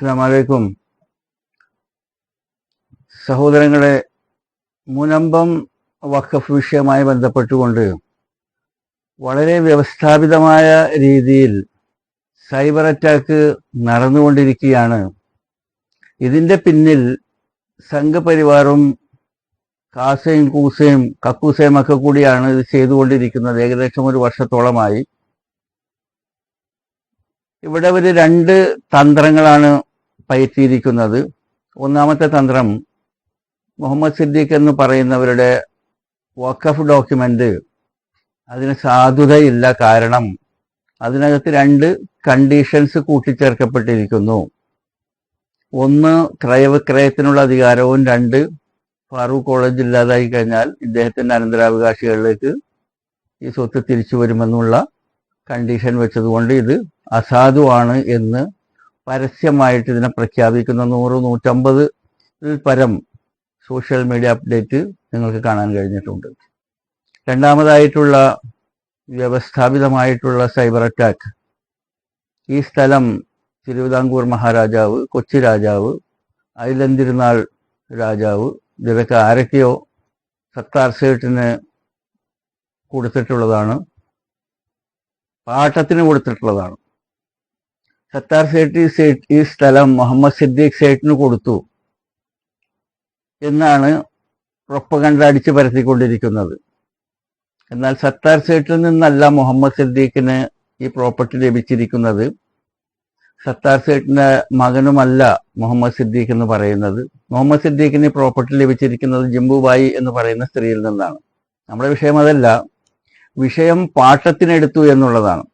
അസ്സാമലൈക്കും സഹോദരങ്ങളെ മുനമ്പം വഖഫ് വിഷയമായി ബന്ധപ്പെട്ടുകൊണ്ട് വളരെ വ്യവസ്ഥാപിതമായ രീതിയിൽ സൈബർ അറ്റാക്ക് നടന്നുകൊണ്ടിരിക്കുകയാണ്. ഇതിന്റെ പിന്നിൽ സംഘപരിവാറും കാസയും കൂസയും കക്കൂസയും ഒക്കെ കൂടിയാണ് ഇത് ചെയ്തുകൊണ്ടിരിക്കുന്നത്. ഏകദേശം ഒരു വർഷത്തോളമായി. ഇവിടെ ഒരു രണ്ട് തന്ത്രങ്ങളാണ് പയറ്റിയിരിക്കുന്നത്. ഒന്നാമത്തെ തന്ത്രം മുഹമ്മദ് സിദ്ദീഖ് എന്ന് പറയുന്നവരുടെ വക്കഫ് ഡോക്യുമെന്റ് അതിന് സാധുതയില്ല കാരണം അതിനകത്ത് രണ്ട് കണ്ടീഷൻസ് കൂട്ടിച്ചേർക്കപ്പെട്ടിരിക്കുന്നു. ഒന്ന് ക്രയവിക്രയത്തിനുള്ള അധികാരവും. രണ്ട് ഫാറൂഖ് കോളേജ് ഇല്ലാതായി കഴിഞ്ഞാൽ ഇദ്ദേഹത്തിന്റെ അനന്തരാവകാശികളിലേക്ക് ഈ സ്വത്ത് തിരിച്ചു വരുമെന്നുള്ള കണ്ടീഷൻ വെച്ചതുകൊണ്ട് ഇത് അസാധുവാണ് എന്ന് പരസ്യമായിട്ട് ഇതിനെ പ്രഖ്യാപിക്കുന്ന നൂറ് നൂറ്റമ്പത് പരം സോഷ്യൽ മീഡിയ അപ്ഡേറ്റ് നിങ്ങൾക്ക് കാണാൻ കഴിഞ്ഞിട്ടുണ്ട്. രണ്ടാമതായിട്ടുള്ള വ്യവസ്ഥാപിതമായിട്ടുള്ള സൈബർ അറ്റാക്ക്. ഈ സ്ഥലം തിരുവിതാംകൂർ മഹാരാജാവ് കൊച്ചി രാജാവ് ഐലന്തിരുന്നാൾ രാജാവ് ഇതൊക്കെ ആരൊക്കെയോ സത്താർ സേട്ടിന് കൊടുത്തിട്ടുള്ളതാണ്. പാട്ടത്തിന് കൊടുത്തിട്ടുള്ളതാണ്. സത്താർ സേട്ടി സേട്ട് ഈ സ്ഥലം മുഹമ്മദ് സിദ്ദീഖ് സേട്ടിന് കൊടുത്തു എന്നാണ് പ്രൊപ്പകണ്ട അടിച്ചു പരത്തിക്കൊണ്ടിരിക്കുന്നത്. എന്നാൽ സത്താർ സേട്ടിൽ നിന്നല്ല മുഹമ്മദ് സിദ്ദീഖിന് ഈ പ്രോപ്പർട്ടി ലഭിച്ചിരിക്കുന്നത്. സത്താർ സേട്ടിന്റെ മകനുമല്ല മുഹമ്മദ് സിദ്ദീഖ് എന്ന് പറയുന്നത്. മുഹമ്മദ് സിദ്ദീഖിന് പ്രോപ്പർട്ടി ലഭിച്ചിരിക്കുന്നത് ജിംബുബായി എന്ന് പറയുന്ന സ്ത്രീയിൽ നിന്നാണ്. നമ്മുടെ വിഷയം അതല്ല. വിഷയം പാട്ടത്തിനെടുത്തു എന്നുള്ളതാണ്.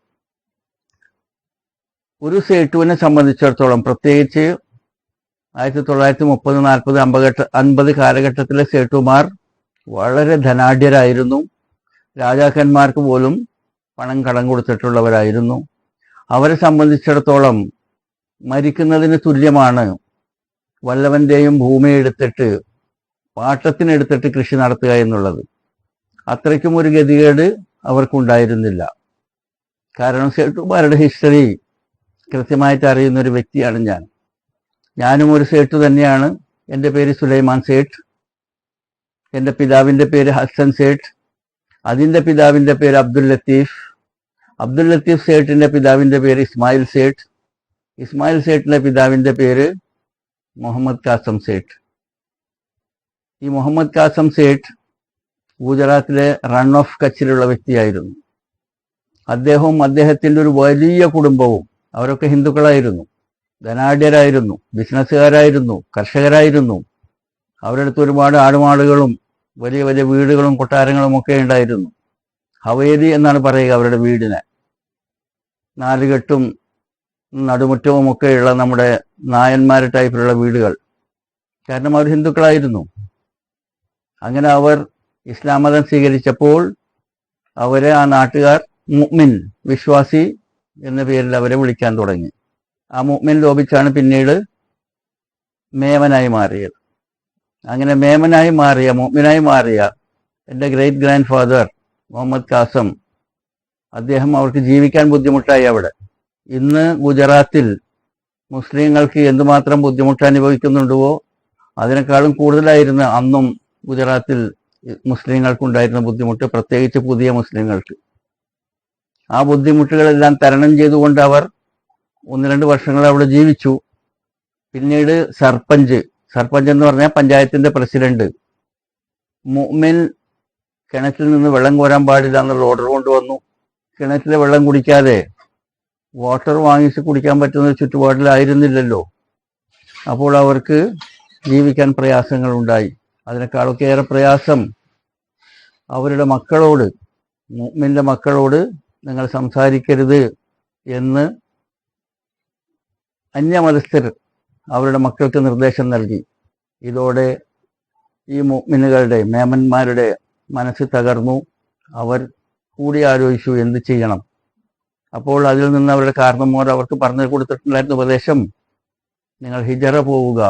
ഒരു സേട്ടുവിനെ സംബന്ധിച്ചിടത്തോളം പ്രത്യേകിച്ച് ആയിരത്തി തൊള്ളായിരത്തി മുപ്പത് നാൽപ്പത് അമ്പഘട്ട അൻപത് കാലഘട്ടത്തിലെ സേട്ടുമാർ വളരെ ധനാഢ്യരായിരുന്നു. രാജാക്കന്മാർക്ക് പോലും പണം കടം കൊടുത്തിട്ടുള്ളവരായിരുന്നു. അവരെ സംബന്ധിച്ചിടത്തോളം മരിക്കുന്നതിന് തുല്യമാണ് വല്ലവന്റെയും ഭൂമി എടുത്തിട്ട് പാട്ടത്തിനെടുത്തിട്ട് കൃഷി നടത്തുക എന്നുള്ളത്. അത്രയ്ക്കും ഒരു ഗതികേട് അവർക്കുണ്ടായിരുന്നില്ല. കാരണം സേട്ടുമാരുടെ ഹിസ്റ്ററി കൃത്യമായിട്ട് അറിയുന്ന ഒരു വ്യക്തിയാണ് ഞാൻ. ഞാനും ഒരു സേട്ട് തന്നെയാണ്. എന്റെ പേര് സുലൈമാൻ സേട്ട്. എന്റെ പിതാവിന്റെ പേര് ഹസൻ സേട്ട്. അതിന്റെ പിതാവിന്റെ പേര് അബ്ദുൽ ലത്തീഫ്. അബ്ദുൽ ലത്തീഫ് സേട്ടിന്റെ പിതാവിന്റെ പേര് ഇസ്മായിൽ സേട്ട്. ഇസ്മായിൽ സേട്ടിന്റെ പിതാവിന്റെ പേര് മുഹമ്മദ് കാസം സേട്ട്. ഈ മുഹമ്മദ് കാസം സേട്ട് ഗുജറാത്തിലെ റൺ ഓഫ് കച്ചിലുള്ള വ്യക്തിയായിരുന്നു. അദ്ദേഹവും അദ്ദേഹത്തിന്റെ ഒരു വലിയ കുടുംബവും അവരൊക്കെ ഹിന്ദുക്കളായിരുന്നു. ധനാഢ്യരായിരുന്നു. ബിസിനസ്സുകാരായിരുന്നു. കർഷകരായിരുന്നു. അവരുടെ അടുത്ത് ഒരുപാട് ആടുമാടുകളും വലിയ വലിയ വീടുകളും കൊട്ടാരങ്ങളും ഒക്കെ ഉണ്ടായിരുന്നു. ഹവേലി എന്നാണ് പറയുക അവരുടെ വീടിനെ. നാലുകെട്ടും നടുമുറ്റവും ഒക്കെയുള്ള നമ്മുടെ നായന്മാർ ടൈപ്പിലുള്ള വീടുകൾ. കാരണം അവർ ഹിന്ദുക്കളായിരുന്നു. അങ്ങനെ അവർ ഇസ്ലാം മതം സ്വീകരിച്ചപ്പോൾ അവരെ ആ നാട്ടുകാർ മുഅ്മിൻ വിശ്വാസി എന്ന പേരിൽ അവരെ വിളിക്കാൻ തുടങ്ങി. ആ മുഅ്മിൻ ലോപിച്ചാണ് പിന്നീട് മേമനായി മാറിയത്. അങ്ങനെ മേമനായി മാറിയ മുഹ്മിനായി മാറിയ എന്റെ great grand father Muhammad Qasim അദ്ദേഹം അവർക്ക് ജീവിക്കാൻ ബുദ്ധിമുട്ടായി അവിടെ. ഇന്ന് ഗുജറാത്തിൽ മുസ്ലിങ്ങൾക്ക് എന്തുമാത്രം ബുദ്ധിമുട്ട് അനുഭവിക്കുന്നുണ്ടോ അതിനേക്കാളും കൂടുതലായിരുന്നു അന്നും ഗുജറാത്തിൽ മുസ്ലിങ്ങൾക്കുണ്ടായിരുന്ന ബുദ്ധിമുട്ട് പ്രത്യേകിച്ച് പുതിയ മുസ്ലിങ്ങൾക്ക്. ആ ബുദ്ധിമുട്ടുകളെല്ലാം തരണം ചെയ്തുകൊണ്ട് അവർ ഒന്ന് രണ്ട് വർഷങ്ങൾ അവിടെ ജീവിച്ചു. പിന്നീട് സർപ്പഞ്ച് സർപ്പഞ്ച് എന്ന് പറഞ്ഞാൽ പഞ്ചായത്തിന്റെ പ്രസിഡന്റ്. മുഅ്മിൻ കിണറ്റിൽ നിന്ന് വെള്ളം കോരാൻ പാടില്ല എന്നുള്ള ഓർഡർ കൊണ്ടുവന്നു. കിണറ്റിലെ വെള്ളം കുടിക്കാതെ വാട്ടർ വാങ്ങിച്ച് കുടിക്കാൻ പറ്റുന്ന ചുറ്റുപാടിലായിരുന്നില്ലല്ലോ. അപ്പോൾ അവർക്ക് ജീവിക്കാൻ പ്രയാസങ്ങൾ ഉണ്ടായി അതിനേക്കാളൊക്കെ ഏറെ പ്രയാസം അവരുടെ മക്കളോട് മുമ്മിന്റെ മക്കളോട് നിങ്ങൾ സംസാരിക്കരുത് എന്ന് അന്യമതസ്ഥർ അവരുടെ മക്കൾക്ക് നിർദ്ദേശം നൽകി. ഇതോടെ ഈ മുഅ്മിനുകളുടെ മേമന്മാരുടെ മനസ്സ് തകർന്നു. അവർ കൂടി ആലോചിച്ചു എന്ത് ചെയ്യണം. അപ്പോൾ അതിൽ നിന്ന് അവരുടെ കാരണമോർ അവർക്ക് പറഞ്ഞു കൊടുത്തിട്ടുണ്ടായിരുന്ന ഉപദേശം നിങ്ങൾ ഹിജറ പോവുക.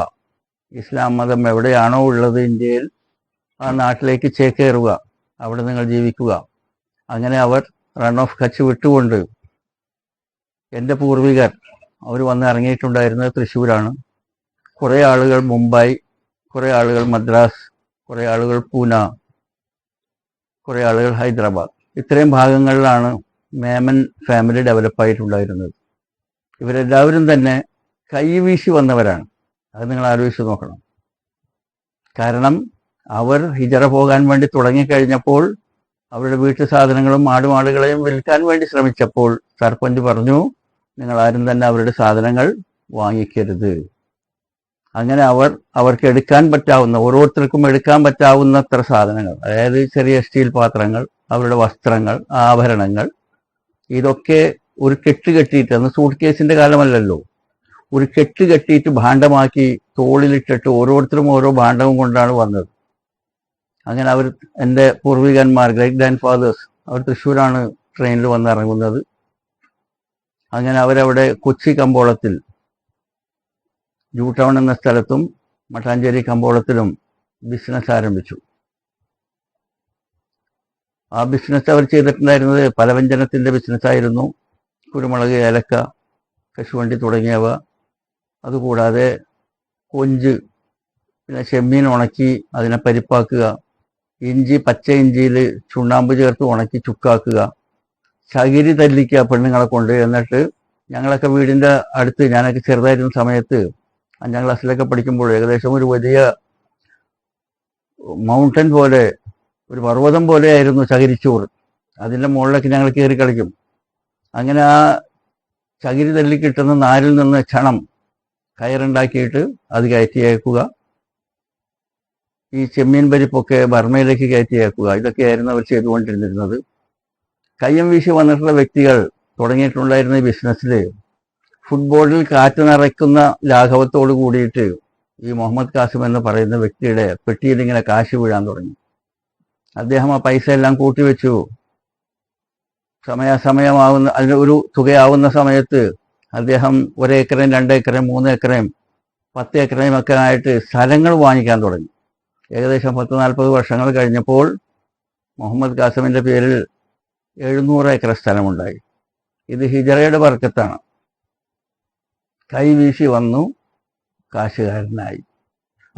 ഇസ്ലാം മതം എവിടെയാണോ ഉള്ളത് ഇന്ത്യയിൽ ആ നാട്ടിലേക്ക് ചേക്കേറുക. അവിടെ നിങ്ങൾ ജീവിക്കുക. അങ്ങനെ അവർ റൺ ഓഫ് കച്ച് വിട്ടുകൊണ്ട് എന്റെ പൂർവികർ അവർ വന്ന് ഇറങ്ങിയിട്ടുണ്ടായിരുന്നത് തൃശ്ശൂരാണ്. കുറേ ആളുകൾ മുംബൈ കുറേ ആളുകൾ മദ്രാസ് കുറേ ആളുകൾ പൂന കുറേ ആളുകൾ ഹൈദരാബാദ്. ഇത്രയും ഭാഗങ്ങളിലാണ് മേമൻ ഫാമിലി ഡെവലപ്പ് ആയിട്ടുണ്ടായിരുന്നത്. ഇവരെല്ലാവരും തന്നെ കൈവീശി വന്നവരാണ്. അത് നിങ്ങൾ ആലോചിച്ച് നോക്കണം. കാരണം അവർ ഹിജറ പോകാൻ വേണ്ടി തുടങ്ങിക്കഴിഞ്ഞപ്പോൾ അവരുടെ വീട്ടു സാധനങ്ങളും ആടുമാടുകളെയും വിൽക്കാൻ വേണ്ടി ശ്രമിച്ചപ്പോൾ സർപ്പഞ്ച് പറഞ്ഞു നിങ്ങൾ ആരും തന്നെ അവരുടെ സാധനങ്ങൾ വാങ്ങിക്കരുത്. അങ്ങനെ അവർ അവർക്ക് എടുക്കാൻ പറ്റാവുന്ന ഓരോരുത്തർക്കും എടുക്കാൻ പറ്റാവുന്നത്ര സാധനങ്ങൾ അതായത് ചെറിയ സ്റ്റീൽ പാത്രങ്ങൾ അവരുടെ വസ്ത്രങ്ങൾ ആഭരണങ്ങൾ ഇതൊക്കെ ഒരു കെട്ട് കെട്ടിയിട്ട് അന്ന് സൂട്ട് കേസിന്റെ കാലമല്ലല്ലോ ഒരു കെട്ട് കെട്ടിയിട്ട് ഭാണ്ഡമാക്കി തോളിലിട്ടിട്ട് ഓരോരുത്തരും ഓരോ ഭാണ്ഡവും കൊണ്ടാണ് വന്നത്. അങ്ങനെ അവർ എന്റെ പൂർവികന്മാർ ഗ്രേറ്റ് ഗ്രാൻഡ് ഫാദേഴ്സ് അവർ തൃശ്ശൂരാണ് ട്രെയിനിൽ വന്ന് ഇറങ്ങുന്നത്. അങ്ങനെ അവരവിടെ കൊച്ചി കമ്പോളത്തിൽ യു ടൗൺ എന്ന സ്ഥലത്തും മട്ടാഞ്ചേരി കമ്പോളത്തിലും ബിസിനസ് ആരംഭിച്ചു. ആ ബിസിനസ് അവർ ചെയ്തിട്ടുണ്ടായിരുന്നത് പലവ്യഞ്ജനത്തിന്റെ ബിസിനസ് ആയിരുന്നു. കുരുമുളക് ഏലക്ക കശുവണ്ടി തുടങ്ങിയവ. അതുകൂടാതെ കൊഞ്ച് പിന്നെ ചെമ്മീൻ ഉണക്കി അതിനെ പരിപ്പാക്കുക ഇഞ്ചി പച്ച ഇഞ്ചിയിൽ ചുണ്ണാമ്പ് ചേർത്ത് ഉണക്കി ചുക്കാക്കുക. ചകിരി തല്ലിക്കുക പെണ്ണുങ്ങളെ കൊണ്ട്. എന്നിട്ട് ഞങ്ങളൊക്കെ വീടിന്റെ അടുത്ത് ഞാനൊക്കെ ചെറുതായിരുന്ന സമയത്ത് അഞ്ചാം ക്ലാസ്സിലൊക്കെ പഠിക്കുമ്പോൾ ഏകദേശം ഒരു വലിയ മൗണ്ടൻ പോലെ ഒരു പർവതം പോലെയായിരുന്നു ചകിരിച്ചോറ് അതിന്റെ മുകളിലൊക്കെ ഞങ്ങൾ കയറി കളിക്കും. അങ്ങനെ ആ ചകിരി തല്ലി കിട്ടുന്ന നാരിൽ നിന്ന് ക്ഷണം കയറുണ്ടാക്കിയിട്ട് അത് കയറ്റിയേക്കുക ഈ ചെമ്മീൻ പരിപ്പൊക്കെ ബർമയിലേക്ക് കയറ്റിയേക്കുക. ഇതൊക്കെയായിരുന്നു അവർ ചെയ്തുകൊണ്ടിരുന്നിരുന്നത്. കയ്യം വീശി വന്നിട്ടുള്ള വ്യക്തികൾ തുടങ്ങിയിട്ടുണ്ടായിരുന്ന ഈ ബിസിനസ്സിൽ ഫുട്ബോളിൽ കാറ്റ് നിറയ്ക്കുന്ന ലാഘവത്തോട് കൂടിയിട്ട് ഈ മുഹമ്മദ് കാസിം എന്ന് പറയുന്ന വ്യക്തിയുടെ പെട്ടിയിൽ ഇങ്ങനെ കാശ് വീഴാൻ തുടങ്ങി. അദ്ദേഹം ആ പൈസ എല്ലാം കൂട്ടിവെച്ചു സമയാസമയമാവുന്ന അതിന് ഒരു തുകയാവുന്ന സമയത്ത് അദ്ദേഹം ഒരേക്കറയും രണ്ടേക്കറയും മൂന്നേക്കറയും പത്ത് ഏക്കറയും ഒക്കെ ആയിട്ട് സ്ഥലങ്ങൾ വാങ്ങിക്കാൻ തുടങ്ങി. ഏകദേശം പത്ത് നാൽപ്പത് വർഷങ്ങൾ കഴിഞ്ഞപ്പോൾ മുഹമ്മദ് കാസമിന്റെ പേരിൽ എഴുന്നൂറ് ഏക്കർ സ്ഥലമുണ്ടായി. ഇത് ഹിജറയുടെ വർക്കത്താണ്. കൈവീശി വന്നു കാശുകാരനായി.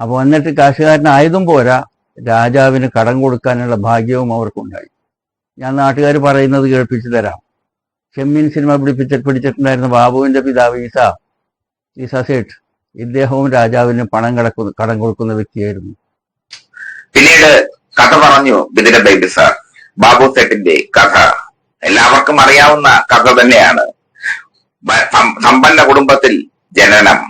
അപ്പോൾ എന്നിട്ട് കാശുകാരനായതും പോരാ രാജാവിന് കടം കൊടുക്കാനുള്ള ഭാഗ്യവും അവർക്കുണ്ടായി. ഞാൻ നാട്ടുകാർ പറയുന്നത് കേൾപ്പിച്ചു തരാം. ചെമ്മീൻ സിനിമ പിടിപ്പിച്ച പിടിച്ചിട്ടുണ്ടായിരുന്ന ബാബുവിന്റെ പിതാവ് ഈസ ഈസ സേഠ് ഇദ്ദേഹവും രാജാവിന് പണം കടക്കുന്ന കടം കൊടുക്കുന്ന വ്യക്തിയായിരുന്നു. പിന്നീട് കഥ പറഞ്ഞു ബിദിര ബേബി സാർ ബാബു സെട്ടിന്റെ കഥ. എല്ലാവർക്കും അറിയാവുന്ന കഥ തന്നെയാണ്. സമ്പന്ന കുടുംബത്തിൽ ജനനം.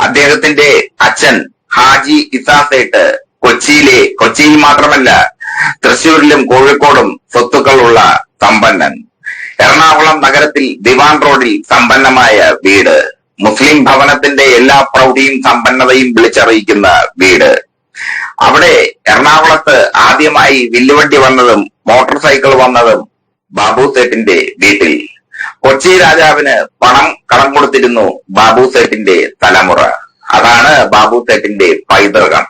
അദ്ദേഹത്തിന്റെ അച്ഛൻ ഹാജി ഇസാസേട്ട് കൊച്ചിയിലെ കൊച്ചിയിൽ മാത്രമല്ല തൃശൂരിലും കോഴിക്കോടും സ്വത്തുക്കളുള്ള സമ്പന്നൻ. എറണാകുളം നഗരത്തിൽ ദിവാൻ റോഡിൽ സമ്പന്നമായ വീട്. മുസ്ലിം ഭവനത്തിന്റെ എല്ലാ പ്രൗഢിയും സമ്പന്നതയും വിളിച്ചറിയിക്കുന്ന വീട്. അവിടെ എറണാകുളത്ത് ആദ്യമായി വില്ലുവണ്ടി വന്നതും മോട്ടോർ സൈക്കിൾ വന്നതും ബാബു സേട്ടിന്റെ വീട്ടിൽ. കൊച്ചി രാജാവിന് പണം കടം കൊടുത്തിരുന്നു ബാബു സേട്ടിന്റെ തലമുറ. അതാണ് ബാബു സേട്ടിന്റെ പൈതൃകം.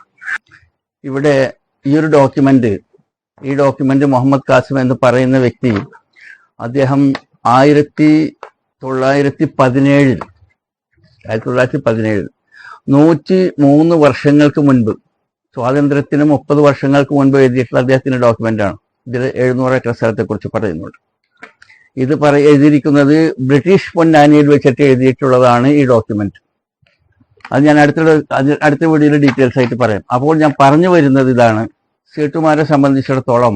ഇവിടെ ഈ ഒരു ഡോക്യുമെന്റ് ഈ ഡോക്യുമെന്റ് മുഹമ്മദ് കാസിം എന്ന് പറയുന്ന വ്യക്തി അദ്ദേഹം ആയിരത്തി തൊള്ളായിരത്തി പതിനേഴിൽ ആയിരത്തി തൊള്ളായിരത്തി പതിനേഴിൽ നൂറ്റി മൂന്ന് വർഷങ്ങൾക്ക് മുൻപ് സ്വാതന്ത്ര്യത്തിന് മുപ്പത് വർഷങ്ങൾക്ക് മുൻപ് എഴുതിയിട്ടുള്ള അദ്ദേഹത്തിന്റെ ഡോക്യുമെന്റ് ആണ്. ഇതിൽ എഴുന്നൂറ് ഏക്കർ സ്ഥലത്തെക്കുറിച്ച് പറയുന്നുണ്ട്. ഇത് പറ എഴുതിയിരിക്കുന്നത് ബ്രിട്ടീഷ് പൊന്നാനിയിൽ വെച്ചിട്ട് എഴുതിയിട്ടുള്ളതാണ് ഈ ഡോക്യുമെന്റ് അത് ഞാൻ അടുത്ത അടുത്ത വീഡിയോയിൽ ഡീറ്റെയിൽസ് ആയിട്ട് പറയാം. അപ്പോൾ ഞാൻ പറഞ്ഞു വരുന്നത് ഇതാണ്. സീട്ടുമാരെ സംബന്ധിച്ചിടത്തോളം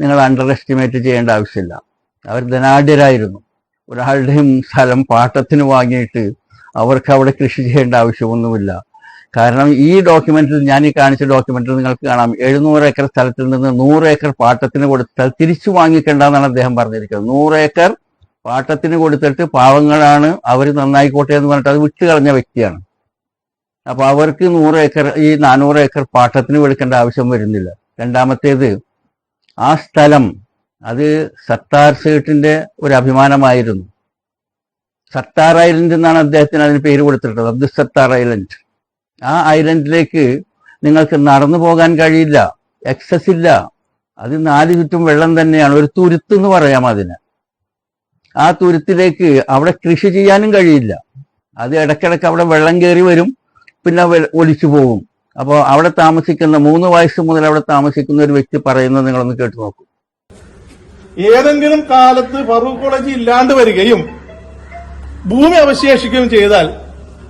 നിങ്ങൾ അണ്ടർ എസ്റ്റിമേറ്റ് ചെയ്യേണ്ട ആവശ്യമില്ല. അവർ ധനാഢ്യരായിരുന്നു. ഒരാളുടെയും സ്ഥലം പാട്ടത്തിന് വാങ്ങിയിട്ട് അവർക്ക് അവിടെ കൃഷി ചെയ്യേണ്ട ആവശ്യമൊന്നുമില്ല. കാരണം ഈ ഡോക്യുമെന്റിൽ ഞാൻ ഈ കാണിച്ച ഡോക്യുമെന്റിൽ നിങ്ങൾക്ക് കാണാം. എഴുന്നൂറ് ഏക്കർ സ്ഥലത്തിൽ നിന്ന് നൂറ് ഏക്കർ പാട്ടത്തിന് കൊടുത്താൽ തിരിച്ചു വാങ്ങിക്കേണ്ടെന്നാണ് അദ്ദേഹം പറഞ്ഞിരിക്കുന്നത്. നൂറ് ഏക്കർ പാട്ടത്തിന് കൊടുത്തിട്ട് പാവങ്ങളാണ് അവർ നന്നായിക്കോട്ടെ എന്ന് പറഞ്ഞിട്ട് അത് വിട്ടുകളഞ്ഞ വ്യക്തിയാണ്. അപ്പൊ അവർക്ക് നൂറ് ഏക്കർ ഈ നാനൂറ് ഏക്കർ പാട്ടത്തിന് കൊടുക്കേണ്ട ആവശ്യം വരുന്നില്ല. രണ്ടാമത്തേത് ആ സ്ഥലം അത് സത്താർ സീട്ടിന്റെ ഒരു അഭിമാനമായിരുന്നു. സത്താർ ഐലൻഡ് എന്നാണ് അദ്ദേഹത്തിന് അതിന് പേര് കൊടുത്തിട്ടുള്ളത്. അബ്ദുൽ സത്താർ ഐലൻഡ്. ആ ഐലൻഡിലേക്ക് നിങ്ങൾക്ക് നടന്നു പോകാൻ കഴിയില്ല. എക്സസ് ഇല്ല. അത് നാല് ചുറ്റും വെള്ളം തന്നെയാണ്. ഒരു തുരുത്ത് എന്ന് പറയാം അതിന്. ആ തുരുത്തിലേക്ക് അവിടെ കൃഷി ചെയ്യാനും കഴിയില്ല. അത് ഇടയ്ക്കിടയ്ക്ക് അവിടെ വെള്ളം കയറി വരും. പിന്നെ ഒലിച്ചു പോകും. അപ്പോൾ അവിടെ താമസിക്കുന്ന മൂന്ന് വയസ്സ് മുതൽ അവിടെ താമസിക്കുന്ന ഒരു വ്യക്തി പറയുന്നത് നിങ്ങളൊന്ന് കേട്ടു നോക്കൂ. ഏതെങ്കിലും കാലത്ത് ഫറൂഖ് കോളേജ് ഇല്ലാണ്ട് വരികയും ഭൂമി അവശേഷിക്കുകയും ചെയ്താൽ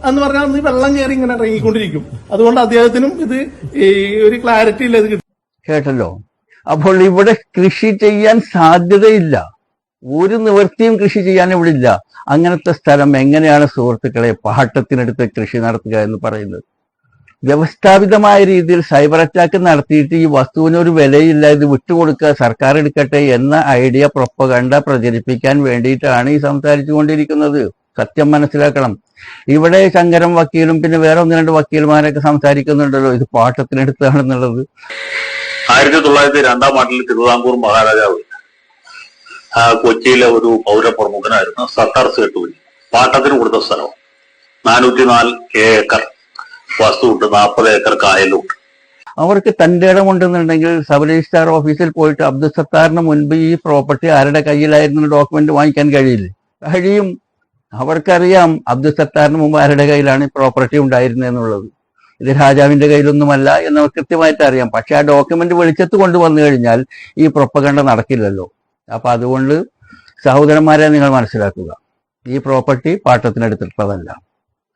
എന്ന് പറഞ്ഞാൽ നീ വെള്ളം കയറി ഇങ്ങനെ ഇറങ്ങിക്കൊണ്ടിരിക്കും. അതുകൊണ്ട് അദ്ദേഹത്തിനും ഇത് ഈ ഒരു ക്ലാരിറ്റി ഇല്ല ഇത് കിട്ടും. കേട്ടല്ലോ? അപ്പോൾ ഇവിടെ കൃഷി ചെയ്യാൻ സാധ്യതയില്ല. ഒരു നിവൃത്തിയും കൃഷി ചെയ്യാൻ ഇവിടെ ഇല്ല. അങ്ങനത്തെ സ്ഥലം എങ്ങനെയാണ് സുഹൃത്തുക്കളെ പാട്ടത്തിനെടുത്ത് കൃഷി നടത്തുക എന്ന് പറയുന്നത്? വ്യവസ്ഥാപിതമായ രീതിയിൽ സൈബർ അറ്റാക്ക് നടത്തിയിട്ട് ഈ വസ്തുവിന് ഒരു വിലയില്ല ഇത് വിട്ടുകൊടുക്കുക സർക്കാർ എടുക്കട്ടെ എന്ന ഐഡിയ പ്രൊപ്പകണ്ട പ്രചരിപ്പിക്കാൻ വേണ്ടിയിട്ടാണ് ഈ സംസാരിച്ചുകൊണ്ടിരിക്കുന്നത്. സത്യം മനസ്സിലാക്കണം. ഇവിടെ ശങ്കരം വക്കീലും പിന്നെ വേറെ ഒന്ന് രണ്ട് വക്കീൽമാരൊക്കെ സംസാരിക്കുന്നുണ്ടല്ലോ. ഇത് പാട്ടത്തിനെടുത്താണെന്നുള്ളത് ആയിരത്തി തൊള്ളായിരത്തി രണ്ടാം ആണ്ടിൽ തിരുവിതാംകൂർ മഹാരാജാവ് കൊച്ചിയിലെ ഒരു പൗരപ്രമുഖനായിരുന്നു സർക്കാർ സേട്ടുവിൽ പാട്ടത്തിന് കൊടുത്ത സ്ഥലം നാനൂറ്റി നാല് ഏക്കർ വസ്തുവുണ്ട് നാൽപ്പത് ഏക്കർ കായലുണ്ട്. അവർക്ക് തന്റെ ഇടമുണ്ടെന്നുണ്ടെങ്കിൽ സബ് രജിസ്ട്രാർ ഓഫീസിൽ പോയിട്ട് അബ്ദുൽ സത്താറിന് മുൻപ് ഈ പ്രോപ്പർട്ടി ആരുടെ കയ്യിലായിരുന്നു ഡോക്യുമെന്റ് വാങ്ങിക്കാൻ കഴിയില്ലേ? കഴിയും. അവർക്കറിയാം അബ്ദുൽ സത്താറിന് മുമ്പ് ആരുടെ കയ്യിലാണ് പ്രോപ്പർട്ടി ഉണ്ടായിരുന്നത് എന്നുള്ളത് ഇത് രാജാവിന്റെ കയ്യിലൊന്നുമല്ല എന്ന് അവർ കൃത്യമായിട്ട് അറിയാം. പക്ഷെ ആ ഡോക്യുമെന്റ് വെളിച്ചത്ത് കൊണ്ടുവന്നു കഴിഞ്ഞാൽ ഈ പ്രൊപ്പകണ്ട നടക്കില്ലല്ലോ. അപ്പൊ അതുകൊണ്ട് സഹോദരന്മാരെ നിങ്ങൾ മനസ്സിലാക്കുക. ഈ പ്രോപ്പർട്ടി പാട്ടത്തിനെടുത്തിട്ടുള്ളതല്ല.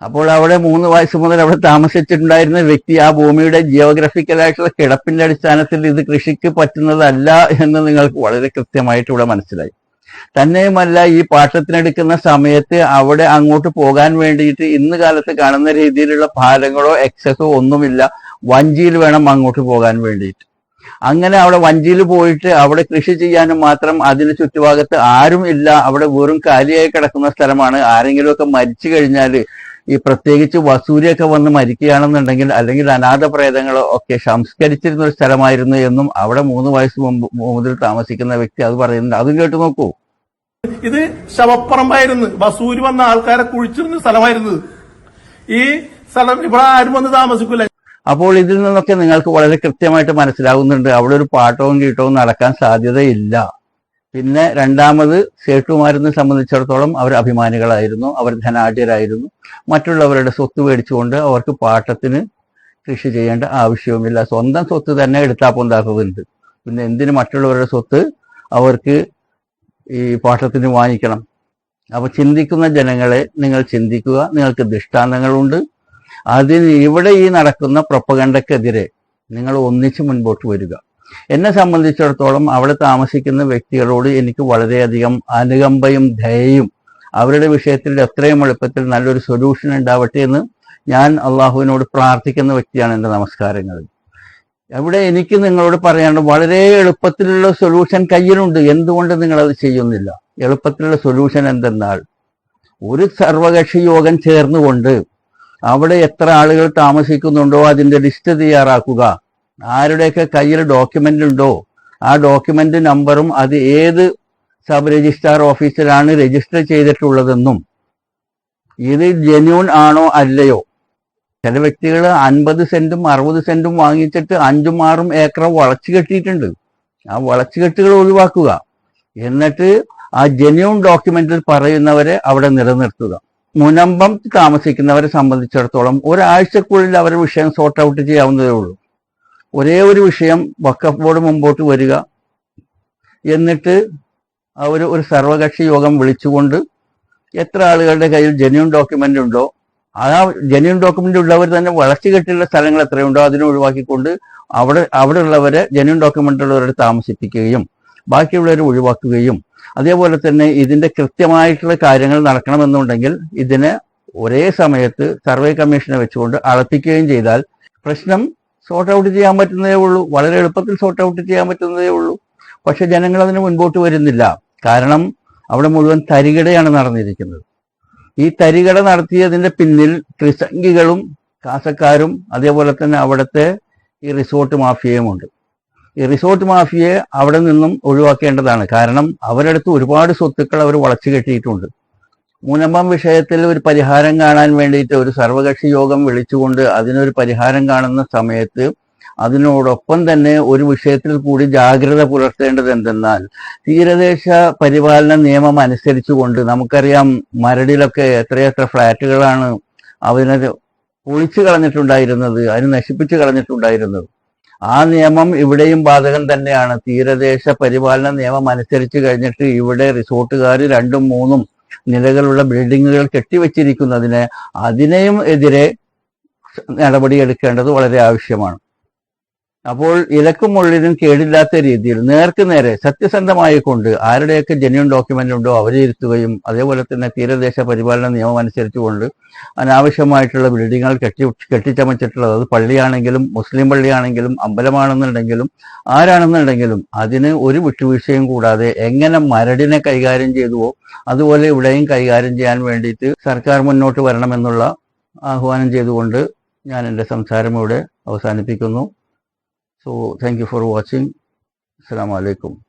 അപ്പോൾ അവിടെ മൂന്ന് വയസ്സ് മുതൽ അവിടെ താമസിച്ചിട്ടുണ്ടായിരുന്ന വ്യക്തി ആ ഭൂമിയുടെ ജിയോഗ്രഫിക്കലായിട്ടുള്ള കിടപ്പിന്റെ അടിസ്ഥാനത്തിൽ ഇത് കൃഷിക്ക് പറ്റുന്നതല്ല എന്ന് നിങ്ങൾക്ക് വളരെ കൃത്യമായിട്ട് ഇവിടെ മനസ്സിലായി. തന്നെയുമല്ല ഈ പാട്ടത്തിനെടുക്കുന്ന സമയത്ത് അവിടെ അങ്ങോട്ട് പോകാൻ വേണ്ടിയിട്ട് ഇന്ന് കാലത്ത് കാണുന്ന രീതിയിലുള്ള ഭാരങ്ങളോ എക്സസോ ഒന്നുമില്ല. വഞ്ചിയിൽ വേണം അങ്ങോട്ട് പോകാൻ വേണ്ടിയിട്ട്. അങ്ങനെ അവിടെ വഞ്ചിയിൽ പോയിട്ട് അവിടെ കൃഷി ചെയ്യാനും മാത്രം അതിന് ചുറ്റുഭാഗത്ത് ആരും ഇല്ല. അവിടെ വെറും കാലിയായി കിടക്കുന്ന സ്ഥലമാണ്. ആരെങ്കിലുമൊക്കെ മരിച്ചു കഴിഞ്ഞാൽ ഈ പ്രത്യേകിച്ച് വസൂരിയൊക്കെ വന്ന് മരിക്കുകയാണെന്നുണ്ടെങ്കിൽ അല്ലെങ്കിൽ അനാഥ പ്രേതങ്ങളോ ഒക്കെ സംസ്കരിച്ചിരുന്ന ഒരു സ്ഥലമായിരുന്നു എന്നും അവിടെ മൂന്ന് വയസ്സ് മുമ്പ് മുതൽ താമസിക്കുന്ന വ്യക്തി അത് പറയുന്നുണ്ട്. അതും കേട്ട് നോക്കൂ. ഇത് ശവപ്പറമ്പായിരുന്നു. വസൂരി വന്ന ആൾക്കാരെ കുഴിച്ചിരുന്ന സ്ഥലമായിരുന്നത് ഈ സ്ഥലം ഇവിടെ ആരും വന്ന് താമസിക്കില്ല അപ്പോൾ ഇതിൽ നിന്നൊക്കെ നിങ്ങൾക്ക് വളരെ കൃത്യമായിട്ട് മനസ്സിലാവുന്നുണ്ട്. അവിടെ ഒരു പാട്ടവും കീട്ടവും നടക്കാൻ സാധ്യതയില്ല. പിന്നെ രണ്ടാമത് സേട്ടുമാരനെ സംബന്ധിച്ചിടത്തോളം അവർ അഭിമാനികളായിരുന്നു അവർ ധനാഢ്യരായിരുന്നു. മറ്റുള്ളവരുടെ സ്വത്ത് മേടിച്ചുകൊണ്ട് അവർക്ക് പാട്ടത്തിന് കൃഷി ചെയ്യേണ്ട ആവശ്യവുമില്ല. സ്വന്തം സ്വത്ത് തന്നെ എടുത്താൽ പൊന്താക്കുന്നുണ്ട് പിന്നെ എന്തിനു മറ്റുള്ളവരുടെ സ്വത്ത് അവർക്ക് ഈ പാട്ടത്തിന് വാങ്ങിക്കണം? അപ്പൊ ചിന്തിക്കുന്ന ജനങ്ങളെ നിങ്ങൾ ചിന്തിക്കുക. നിങ്ങൾക്ക് ദൃഷ്ടാന്തങ്ങളുണ്ട്. അതിന് ഇവിടെ ഈ നടക്കുന്ന പ്രൊപ്പകണ്ടക്കെതിരെ നിങ്ങൾ ഒന്നിച്ച് മുൻപോട്ട് വരിക. എന്നെ സംബന്ധിച്ചിടത്തോളം അവിടെ താമസിക്കുന്ന വ്യക്തികളോട് എനിക്ക് വളരെയധികം അനുകമ്പയും ദയയും. അവരുടെ വിഷയത്തിൽ എത്രയും എളുപ്പത്തിൽ നല്ലൊരു സൊല്യൂഷൻ ഉണ്ടാവട്ടെ എന്ന് ഞാൻ അള്ളാഹുവിനോട് പ്രാർത്ഥിക്കുന്ന വ്യക്തിയാണ് എന്റെ നമസ്കാരങ്ങൾ. അവിടെ എനിക്ക് നിങ്ങളോട് പറയാനുള്ളത് വളരെ എളുപ്പത്തിലുള്ള സൊല്യൂഷൻ കയ്യിലുണ്ട്. എന്തുകൊണ്ട് അത് ചെയ്യുന്നില്ല? എളുപ്പത്തിലുള്ള സൊല്യൂഷൻ എന്തെന്നാൽ ഒരു സർവകക്ഷി യോഗം ചേർന്നുകൊണ്ട് അവിടെ എത്ര ആളുകൾ താമസിക്കുന്നുണ്ടോ അതിന്റെ ലിസ്റ്റ് തയ്യാറാക്കുക. ആരുടെയൊക്കെ കയ്യിൽ ഡോക്യുമെന്റ് ഉണ്ടോ ആ ഡോക്യുമെന്റ് നമ്പറും അത് ഏത് സബ് രജിസ്ട്രാർ ഓഫീസിലാണ് രജിസ്റ്റർ ചെയ്തിട്ടുള്ളതെന്നും ഇത് ജെന്യൂൺ ആണോ അല്ലയോ? ചില വ്യക്തികൾ അൻപത് സെന്റും അറുപത് സെന്റും വാങ്ങിച്ചിട്ട് അഞ്ചും ആറും ഏക്കർ വളച്ചു കെട്ടിയിട്ടുണ്ട്. ആ വളച്ചു കെട്ടുകൾ ഒഴിവാക്കുക. എന്നിട്ട് ആ ജെന്യൂൺ ഡോക്യുമെന്റിൽ പറയുന്നവരെ അവിടെ നിലനിർത്തുക. മുനമ്പം താമസിക്കുന്നവരെ സംബന്ധിച്ചിടത്തോളം ഒരാഴ്ചക്കുള്ളിൽ അവരുടെ വിഷയം സോർട്ട് ഔട്ട് ചെയ്യാവുന്നതേ ഉള്ളൂ. ഒരേ ഒരു വിഷയം വക്കഫ് ബോർഡ് മുമ്പോട്ട് വരിക എന്നിട്ട് അവർ ഒരു സർവകക്ഷി യോഗം വിളിച്ചുകൊണ്ട് എത്ര ആളുകളുടെ കയ്യിൽ ജെന്യൂൺ ഡോക്യുമെന്റ് ഉണ്ടോ ആ ജെന്യൂൺ ഡോക്യുമെന്റ് ഉള്ളവർ തന്നെ വളർച്ച കെട്ടിയുള്ള സ്ഥലങ്ങൾ എത്രയുണ്ടോ അതിനെ ഒഴിവാക്കിക്കൊണ്ട് അവിടെ അവിടെ ഉള്ളവരെ ജെന്യൂൺ ഡോക്യുമെന്റ് ഉള്ളവരെ താമസിപ്പിക്കുകയും ബാക്കിയുള്ളവരെ ഒഴിവാക്കുകയും. അതേപോലെ തന്നെ ഇതിന്റെ കൃത്യമായിട്ടുള്ള കാര്യങ്ങൾ നടക്കണമെന്നുണ്ടെങ്കിൽ ഇതിനെ ഒരേ സമയത്ത് സർവേ കമ്മീഷനെ വെച്ചുകൊണ്ട് അളപ്പിക്കുകയും ചെയ്താൽ പ്രശ്നം സോർട്ട് ഔട്ട് ചെയ്യാൻ പറ്റുന്നതേ ഉള്ളൂ. വളരെ എളുപ്പത്തിൽ സോർട്ട് ഔട്ട് ചെയ്യാൻ പറ്റുന്നതേ ഉള്ളൂ. പക്ഷെ ജനങ്ങൾ അതിന് മുൻപോട്ട് വരുന്നില്ല. കാരണം അവിടെ മുഴുവൻ തരികിടയാണ് നടന്നിരിക്കുന്നത്. ഈ തരികട നടത്തിയതിന്റെ പിന്നിൽ ത്രിസംഖികളും കാസക്കാരും അതേപോലെ തന്നെ അവിടുത്തെ ഈ റിസോർട്ട് മാഫിയയുമുണ്ട് ഈ റിസോർട്ട് മാഫിയയെ അവിടെ നിന്നും ഒഴിവാക്കേണ്ടതാണ്. കാരണം അവരടുത്ത് ഒരുപാട് സ്വത്തുക്കൾ അവർ വളച്ചു കെട്ടിയിട്ടുണ്ട്. മൂന്നമ്പം വിഷയത്തിൽ ഒരു പരിഹാരം കാണാൻ വേണ്ടിയിട്ട് ഒരു സർവകക്ഷി യോഗം വിളിച്ചുകൊണ്ട് അതിനൊരു പരിഹാരം കാണുന്ന സമയത്ത് അതിനോടൊപ്പം തന്നെ ഒരു വിഷയത്തിൽ കൂടി ജാഗ്രത പുലർത്തേണ്ടത് എന്തെന്നാൽ തീരദേശ പരിപാലന നിയമം അനുസരിച്ചുകൊണ്ട് നമുക്കറിയാം മരടിലൊക്കെ എത്രയെത്ര ഫ്ലാറ്റുകളാണ് അതിനെ പൊളിച്ചു കളഞ്ഞിട്ടുണ്ടായിരുന്നത് അതിന് നശിപ്പിച്ചു കളഞ്ഞിട്ടുണ്ടായിരുന്നത്. ആ നിയമം ഇവിടെയും ബാധകം തന്നെയാണ്. തീരദേശ പരിപാലന നിയമം അനുസരിച്ച് കഴിഞ്ഞിട്ട് ഇവിടെ റിസോർട്ടുകാർ രണ്ടും മൂന്നും നിലകളുള്ള ബിൽഡിങ്ങുകൾ കെട്ടിവെച്ചിരിക്കുന്നതിന് അതിനെയും എതിരെ നടപടിയെടുക്കേണ്ടത് വളരെ ആവശ്യമാണ്. അപ്പോൾ ഇലക്കും മുള്ളിനും കേടില്ലാത്ത രീതിയിൽ നേർക്ക് നേരെ സത്യസന്ധമായി കൊണ്ട് ആരുടെയൊക്കെ ജനുവൻ ഡോക്യുമെന്റ് ഉണ്ടോ അവരെ ഇരുത്തുകയും അതേപോലെ തന്നെ തീരദേശ പരിപാലന നിയമം അനുസരിച്ചുകൊണ്ട് അനാവശ്യമായിട്ടുള്ള ബിൽഡിങ്ങുകൾ കെട്ടി കെട്ടിച്ചമച്ചിട്ടുള്ളത്. അത് പള്ളിയാണെങ്കിലും മുസ്ലിം പള്ളിയാണെങ്കിലും അമ്പലമാണെന്നുണ്ടെങ്കിലും ആരാണെന്നുണ്ടെങ്കിലും അതിന് ഒരു വിട്ടുവീഴ്ചയും കൂടാതെ എങ്ങനെ മരടിനെ കൈകാര്യം ചെയ്തുവോ അതുപോലെ ഇവിടെയും കൈകാര്യം ചെയ്യാൻ വേണ്ടിയിട്ട് സർക്കാർ മുന്നോട്ട് വരണമെന്നുള്ള ആഹ്വാനം ചെയ്തുകൊണ്ട് ഞാൻ എന്റെ സംസാരം ഇവിടെ അവസാനിപ്പിക്കുന്നു. So, thank you for watching. Assalamu alaikum.